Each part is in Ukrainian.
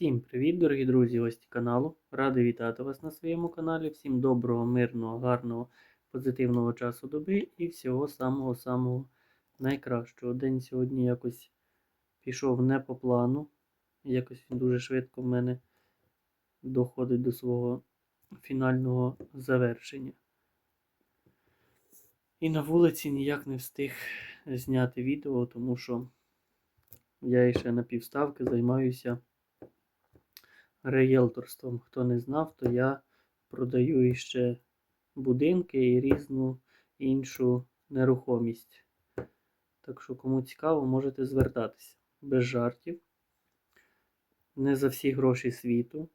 Всім привіт, дорогі друзі, гості каналу. Радий вітати вас на своєму каналі. Всім доброго, мирного, гарного, позитивного часу доби і всього самого-самого найкращого. День сьогодні якось пішов не по плану. Якось він дуже швидко в мене доходить до свого фінального завершення. І на вулиці ніяк не встиг зняти відео, тому що я ще на півставки займаюся реєлторством. Хто не знав, то я продаю іще будинки і різну іншу нерухомість. Так що, кому цікаво, можете звертатися без жартів. Не за всі гроші світу,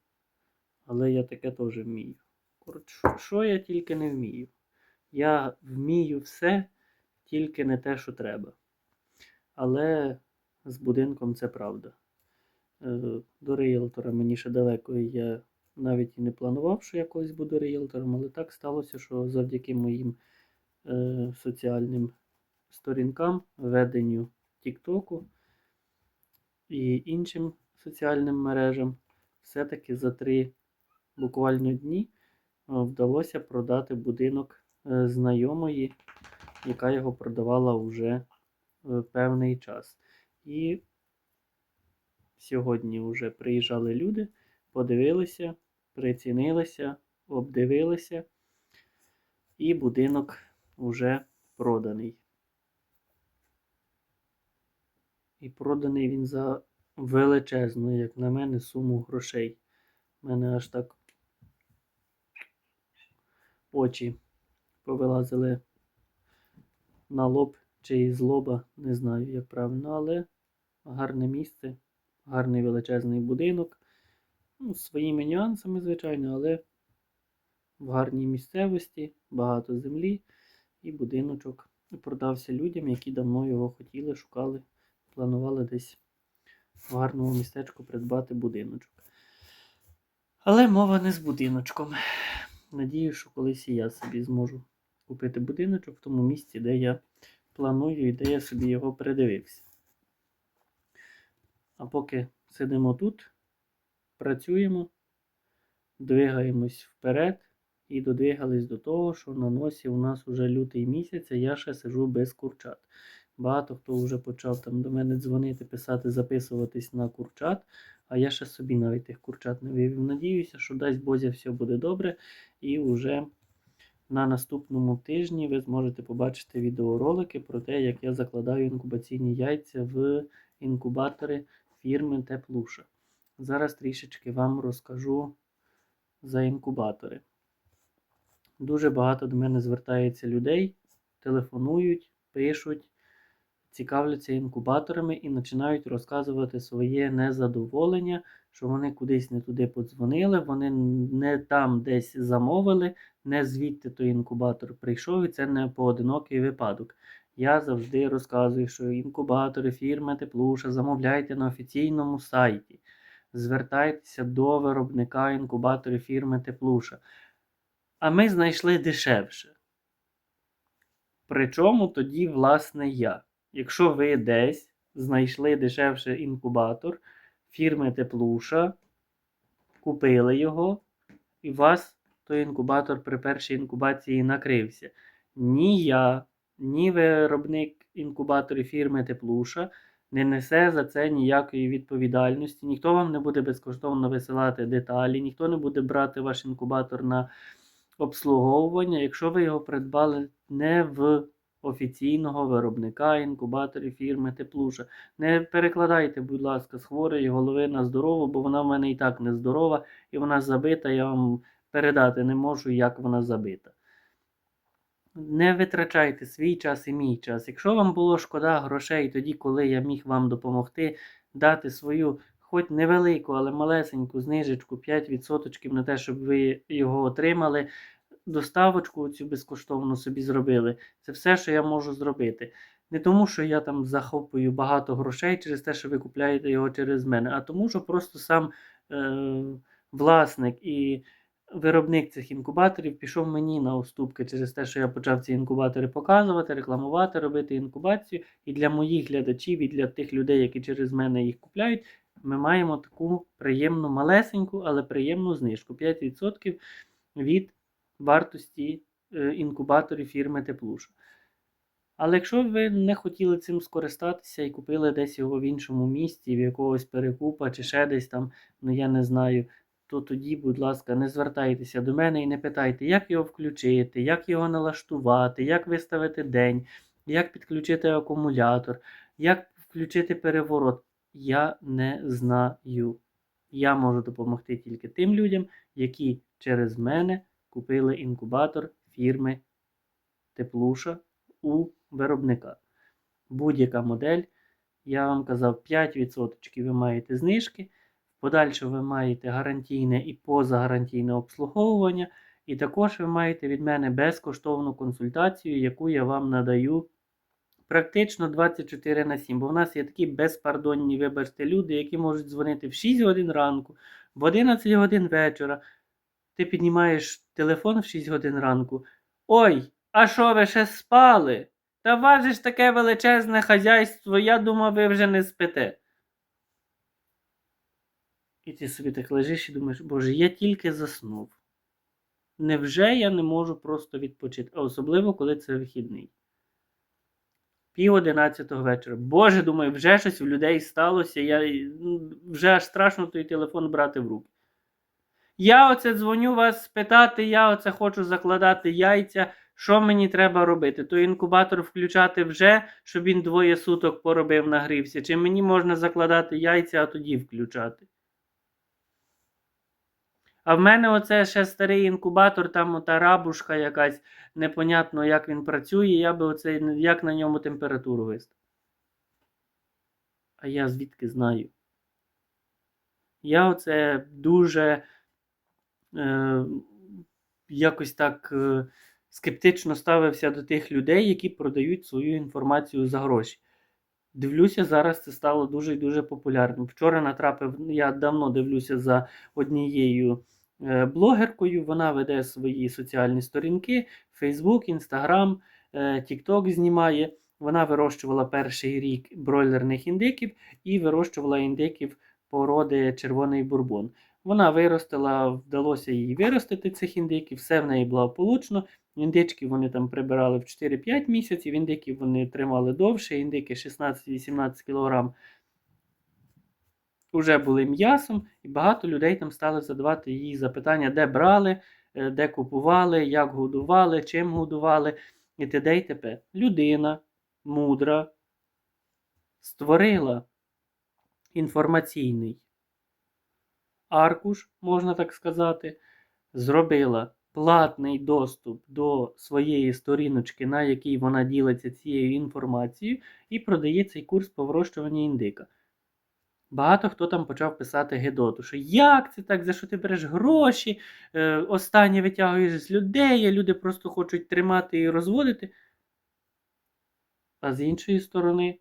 але я таке теж вмію. Коротше, що я тільки не вмію? Я вмію все, тільки не те, що треба. Але з будинком це правда. Е, До реєлтора мені ще далеко, і я навіть і не планував, що я колись буду реєлтором, але так сталося, що завдяки моїм е, соціальним сторінкам, веденню Тіктоку і іншим соціальним мережам, все-таки за три буквально дні е, вдалося продати будинок знайомої, яка його продавала вже певний час. І Сьогодні вже приїжджали люди, подивилися, прицінилися, обдивилися, і будинок вже проданий. І проданий він за величезну, як на мене, суму грошей. У мене аж так очі повилазили на лоб чи із лоба, не знаю, як правильно, але гарне місце гарний величезний будинок. Ну, своїми нюансами, звичайно, але в гарній місцевості, багато землі і будиночок продався людям, які давно його хотіли, шукали, планували десь в гарному містечку придбати будиночок. Але мова не з будиночком. Надію, що колись і я собі зможу купити будиночок в тому місці, де я планую і де я собі його передивився. А поки сидимо тут, працюємо, двигаємось вперед і додвигались до того, що на носі у нас вже лютий місяць, а я ще сижу без курчат. Багато хто вже почав там до мене дзвонити, писати, записуватись на курчат, а я ще собі навіть тих курчат не вивів. Надіюся, що дасть Бозя все буде добре. І вже на наступному тижні ви зможете побачити відеоролики про те, як я закладаю інкубаційні яйця в інкубатори фірми Теплуша. Зараз трішечки вам розкажу за інкубатори. Дуже багато до мене звертається людей, телефонують, пишуть, цікавляться інкубаторами і починають розказувати своє незадоволення, що вони кудись не туди подзвонили, вони не там десь замовили, не звідти той інкубатор прийшов, і це не поодинокий випадок. Я завжди розказую, що інкубатори фірми Теплуша замовляйте на офіційному сайті. Звертайтеся до виробника інкубаторів фірми Теплуша. А ми знайшли дешевше. Причому тоді, власне, я. Якщо ви десь знайшли дешевше інкубатор фірми Теплуша, купили його, і у вас той інкубатор при першій інкубації накрився. Ні я, ні виробник інкубаторів фірми Теплуша не несе за це ніякої відповідальності. Ніхто вам не буде безкоштовно висилати деталі, ніхто не буде брати ваш інкубатор на обслуговування, якщо ви його придбали не в офіційного виробника інкубаторів фірми Теплуша. Не перекладайте, будь ласка, з хворої голови на здорову, бо вона в мене і так не здорова, і вона забита, я вам передати не можу, як вона забита. Не витрачайте свій час і мій час. Якщо вам було шкода грошей тоді, коли я міг вам допомогти дати свою, хоч невелику, але малесеньку знижечку 5% на те, щоб ви його отримали, доставочку цю безкоштовно собі зробили. Це все, що я можу зробити. Не тому, що я там захоплюю багато грошей через те, що ви купляєте його через мене, а тому, що просто сам е, власник і виробник цих інкубаторів пішов мені на уступки через те, що я почав ці інкубатори показувати, рекламувати, робити інкубацію. І для моїх глядачів, і для тих людей, які через мене їх купляють, ми маємо таку приємну малесеньку, але приємну знижку 5% від вартості е, інкубаторів фірми Теплуша. Але якщо ви не хотіли цим скористатися і купили десь його в іншому місті, в якогось перекупа чи ще десь там, ну я не знаю, то тоді, будь ласка, не звертайтеся до мене і не питайте, як його включити, як його налаштувати, як виставити день, як підключити акумулятор, як включити переворот. Я не знаю. Я можу допомогти тільки тим людям, які через мене купили інкубатор фірми Теплуша у виробника. Будь-яка модель, я вам казав, 5% ви маєте знижки. Подальше ви маєте гарантійне і позагарантійне обслуговування. І також ви маєте від мене безкоштовну консультацію, яку я вам надаю практично 24 на 7. Бо в нас є такі безпардонні, вибачте, люди, які можуть дзвонити в 6 годин ранку, в 11 годин вечора. Ти піднімаєш телефон в 6 годин ранку. Ой, а що ви ще спали? Та важиш таке величезне хазяйство, я думав, ви вже не спите. І ти собі так лежиш і думаєш, боже, я тільки заснув. Невже я не можу просто відпочити? А особливо, коли це вихідний. Пів одинадцятого вечора. Боже, думаю, вже щось в людей сталося. Я ну, вже аж страшно той телефон брати в руки. Я оце дзвоню вас спитати, я оце хочу закладати яйця. Що мені треба робити? То інкубатор включати вже, щоб він двоє суток поробив, нагрівся. Чи мені можна закладати яйця, а тоді включати? А в мене оце ще старий інкубатор, там ота рабушка якась, непонятно, як він працює, я би оце, як на ньому температуру виставив. А я звідки знаю? Я оце дуже е, якось так е, скептично ставився до тих людей, які продають свою інформацію за гроші. Дивлюся, зараз це стало дуже і дуже популярним. Вчора натрапив, я давно дивлюся за однією блогеркою. Вона веде свої соціальні сторінки: Facebook, Instagram, е, TikTok знімає. Вона вирощувала перший рік бройлерних індиків і вирощувала індиків породи червоний бурбон. Вона виростила, вдалося їй виростити цих індиків, все в неї благополучно. Індички вони там прибирали в 4-5 місяців, індики вони тримали довше, індики 16-18 кг вже були м'ясом, і багато людей там стали задавати їй запитання, де брали, е, де купували, як годували, чим годували і т.д. і т.п. Людина мудра створила інформаційний аркуш, можна так сказати, зробила платний доступ до своєї сторіночки, на якій вона ділиться цією інформацією, і продає цей курс по вирощуванню індика. Багато хто там почав писати Гедоту, що як це так, за що ти береш гроші, е, останнє витягуєш з людей, а люди просто хочуть тримати і розводити. А з іншої сторони,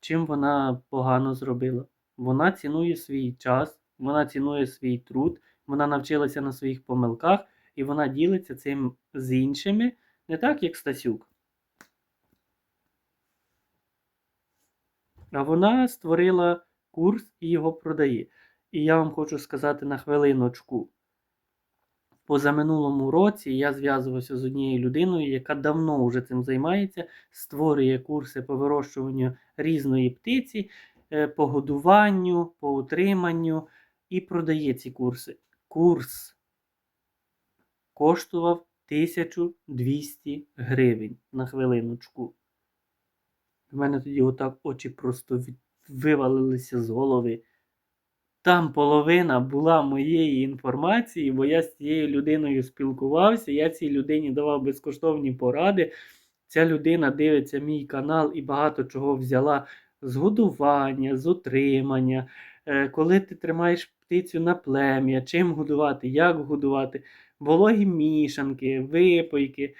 чим вона погано зробила? Вона цінує свій час, вона цінує свій труд, вона навчилася на своїх помилках, і вона ділиться цим з іншими, не так, як Стасюк. А вона створила курс і його продає. І я вам хочу сказати на хвилиночку. Позаминулому році я зв'язувався з однією людиною, яка давно вже цим займається, створює курси по вирощуванню різної птиці, е, по годуванню, по утриманню і продає ці курси. Курс коштував 1200 гривень на хвилиночку. В мене тоді отак очі просто вивалилися з голови. Там половина була моєї інформації, бо я з цією людиною спілкувався, я цій людині давав безкоштовні поради. Ця людина дивиться мій канал і багато чого взяла з годування, з утримання, е, коли ти тримаєш птицю на плем'я, чим годувати, як годувати, вологі мішанки, випойки.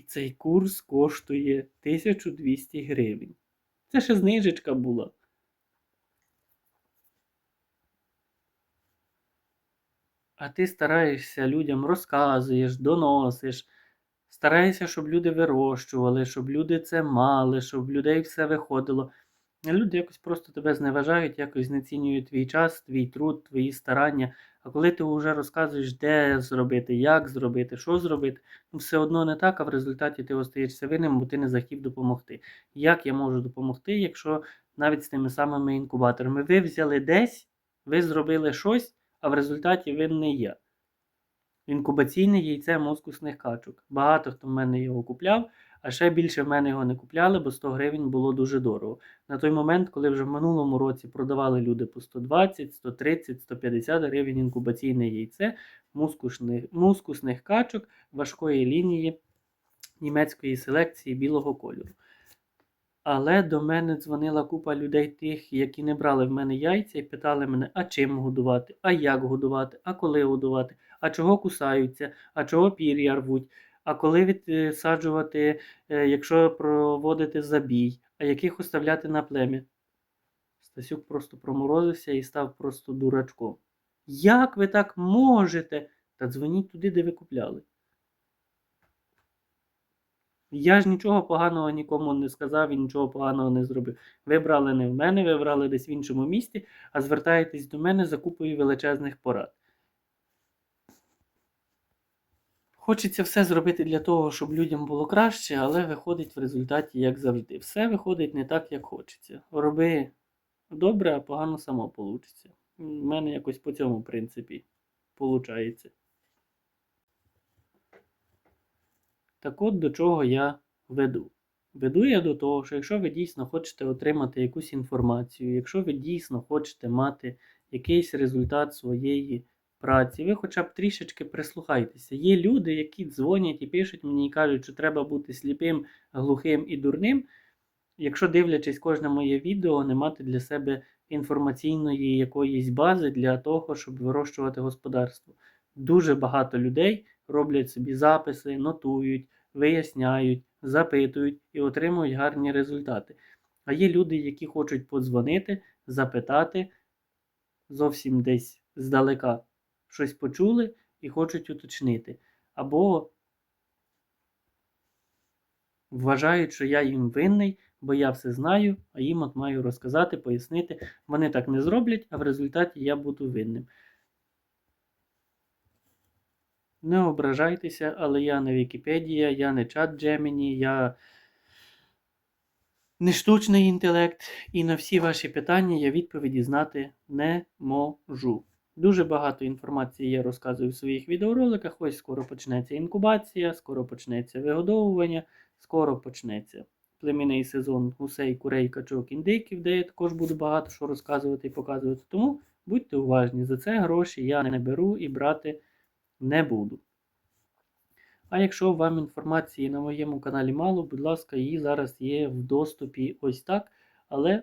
І цей курс коштує 1200 гривень. Це ще знижечка була. А ти стараєшся людям розказуєш, доносиш, стараєшся, щоб люди вирощували, щоб люди це мали, щоб в людей все виходило. Люди якось просто тебе зневажають, якось знецінюють твій час, твій труд, твої старання. А коли ти вже розказуєш, де зробити, як зробити, що зробити, ну все одно не так, а в результаті ти остаєшся винним, бо ти не захотів допомогти. Як я можу допомогти, якщо навіть з тими самими інкубаторами ви взяли десь, ви зробили щось, а в результаті винний я. Інкубаційне яйце мускусних качок. Багато хто в мене його купляв, а ще більше в мене його не купляли, бо 100 гривень було дуже дорого. На той момент, коли вже в минулому році продавали люди по 120, 130, 150 гривень інкубаційне яйце мускусних, мускусних качок важкої лінії німецької селекції білого кольору. Але до мене дзвонила купа людей тих, які не брали в мене яйця, і питали мене, а чим годувати, а як годувати, а коли годувати, а чого кусаються, а чого пір'я рвуть, а коли відсаджувати, е, якщо проводити забій, а яких оставляти на плем'я. Стасюк просто проморозився і став просто дурачком. Як ви так можете? Та дзвоніть туди, де ви купляли. Я ж нічого поганого нікому не сказав і нічого поганого не зробив. Ви брали не в мене, ви брали десь в іншому місті, а звертаєтесь до мене за купою величезних порад. Хочеться все зробити для того, щоб людям було краще, але виходить в результаті, як завжди. Все виходить не так, як хочеться. Роби добре, а погано само вийде. У мене якось по цьому принципі виходить. Так от до чого я веду. Веду я до того, що якщо ви дійсно хочете отримати якусь інформацію, якщо ви дійсно хочете мати якийсь результат своєї праці, ви хоча б трішечки прислухайтеся. Є люди, які дзвонять і пишуть мені і кажуть, що треба бути сліпим, глухим і дурним. Якщо дивлячись кожне моє відео, не мати для себе інформаційної якоїсь бази для того, щоб вирощувати господарство. Дуже багато людей роблять собі записи, нотують, виясняють, запитують і отримують гарні результати. А є люди, які хочуть подзвонити, запитати зовсім десь здалека щось почули і хочуть уточнити. Або вважають, що я їм винний, бо я все знаю, а їм от маю розказати, пояснити. Вони так не зроблять, а в результаті я буду винним. Не ображайтеся, але я не Вікіпедія, я не чат Gemini, я не штучний інтелект, і на всі ваші питання я відповіді знати не можу. Дуже багато інформації я розказую в своїх відеороликах. Ось скоро почнеться інкубація, скоро почнеться вигодовування, скоро почнеться племінний сезон гусей, курей, качок, індиків, де я також буду багато що розказувати і показувати. Тому будьте уважні, за це гроші я не беру і брати не буду. А якщо вам інформації на моєму каналі мало, будь ласка, її зараз є в доступі ось так. Але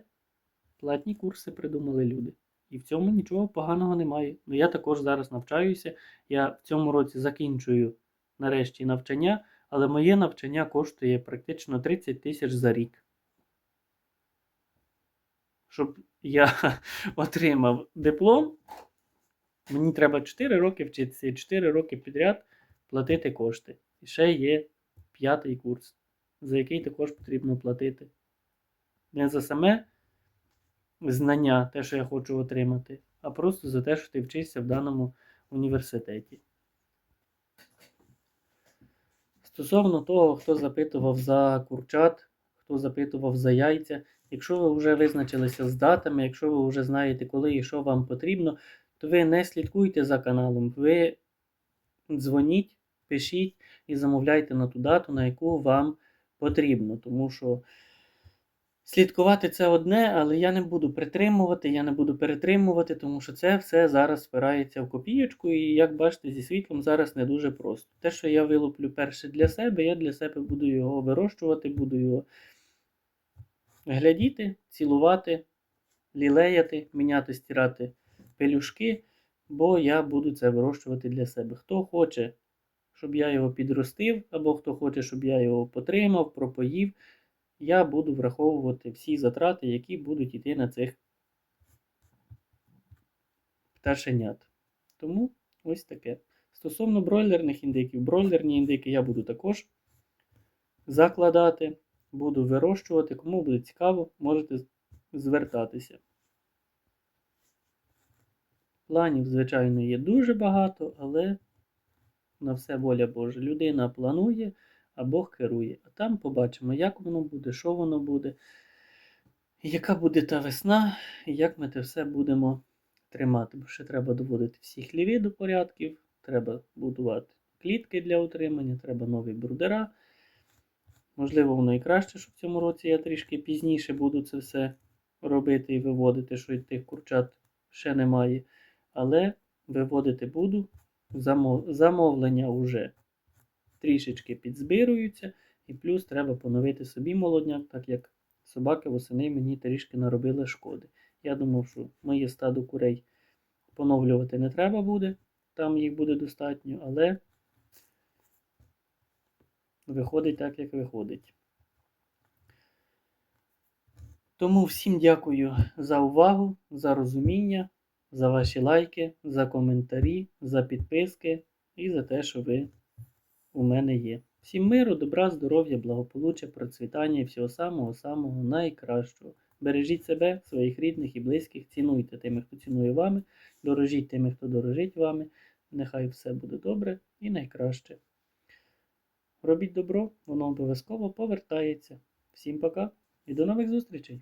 платні курси придумали люди. І в цьому нічого поганого немає. Ну я також зараз навчаюся. Я в цьому році закінчую нарешті навчання, але моє навчання коштує практично 30 тисяч за рік. Щоб я отримав диплом, мені треба 4 роки вчитися і 4 роки підряд платити кошти. І ще є п'ятий курс, за який також потрібно платити. Не за саме знання, те, що я хочу отримати, а просто за те, що ти вчишся в даному університеті. Стосовно того, хто запитував за курчат, хто запитував за яйця, якщо ви вже визначилися з датами, якщо ви вже знаєте, коли і що вам потрібно, то ви не слідкуйте за каналом, ви дзвоніть, пишіть і замовляйте на ту дату, на яку вам потрібно. Тому що слідкувати це одне, але я не буду притримувати, я не буду перетримувати, тому що це все зараз спирається в копієчку, і як бачите, зі світлом зараз не дуже просто. Те, що я вилуплю перше для себе, я для себе буду його вирощувати, буду його глядіти, цілувати, лілеяти, міняти, стирати пелюшки, бо я буду це вирощувати для себе. Хто хоче, щоб я його підростив, або хто хоче, щоб я його потримав, пропоїв, я буду враховувати всі затрати, які будуть йти на цих пташенят. Тому ось таке. Стосовно бройлерних індиків, бройлерні індики я буду також закладати, буду вирощувати. Кому буде цікаво, можете звертатися. Планів, звичайно, є дуже багато, але на все воля Божа. Людина планує, а Бог керує. А там побачимо, як воно буде, що воно буде, яка буде та весна, і як ми це все будемо тримати. Бо ще треба доводити всі хліві до порядків, треба будувати клітки для утримання, треба нові брудера. Можливо, воно і краще, що в цьому році я трішки пізніше буду це все робити і виводити, що й тих курчат ще немає. Але виводити буду. Замовлення вже трішечки підзбируються, і плюс треба поновити собі молодняк, так як собаки восени мені трішки наробили шкоди. Я думав, що моє стадо курей поновлювати не треба буде, там їх буде достатньо, але виходить так, як виходить. Тому всім дякую за увагу, за розуміння, за ваші лайки, за коментарі, за підписки і за те, що ви у мене є. Всім миру, добра, здоров'я, благополуччя, процвітання і всього самого-самого найкращого. Бережіть себе, своїх рідних і близьких, цінуйте тими, хто цінує вами, дорожіть тими, хто дорожить вами. Нехай все буде добре і найкраще. Робіть добро, воно обов'язково повертається. Всім пока і до нових зустрічей!